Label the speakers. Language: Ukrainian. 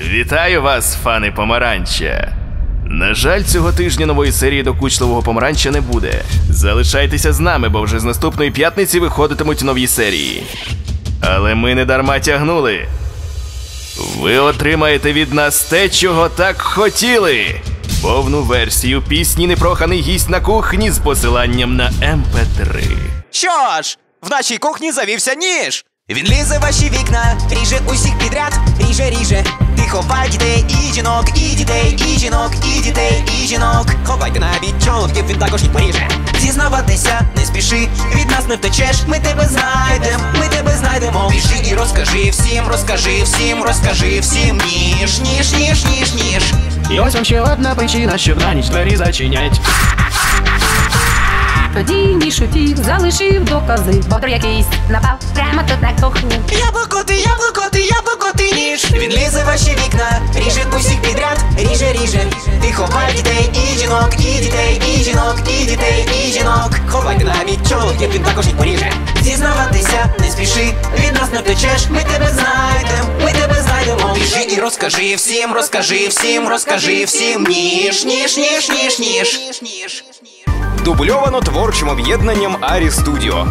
Speaker 1: Вітаю вас, фани помаранча. На жаль, цього тижня нової серії докучливого помаранча не буде. Залишайтеся з нами, бо вже з наступної п'ятниці виходитимуть нові серії. Але ми не дарма тягнули. Ви отримаєте від нас те, чого так хотіли. Повну версію пісні Непроханий гість на кухні з посиланням на МП3.
Speaker 2: Що ж, в нашій кухні завівся ніж. Він лізе ваші вікна, ріже усіх підряд, ріже, ріже. Ховай дітей і жінок, і дітей, і жінок, і дітей, і жінок. Ховайте навіть чоловіків, він також їх поріже. Зізнаватися, не спіши, від нас не втечеш. Ми тебе знайдем, ми тебе знайдемо. Біжи і розкажи всім, розкажи всім, розкажи всім. Ніж, ніж, ніж, ніж, ніж.
Speaker 3: І ось вам ще одна причина, щоб на ніч двері зачинять.
Speaker 4: Тоді ніж утік, залишив докази, бо якийсь напав прямо тут на кухні.
Speaker 2: Яблуко ти, яблуко ти, яблуко ти ніж. Він ріже. Ти ховай дітей і жінок, і дітей, і жінок, і дітей, і жінок. Ховайте навіть чоловіків, він також їх поріже. Зізнаватися, не спіши, від нас не втечеш, ми тебе знайдем, ми тебе знайдемо. Біжи і розкажи всім, розкажи всім, розкажи всім. Ніж, ніж, ніж, ніж, ніж.
Speaker 5: Дубльовано творчим об'єднанням Арі Студіо.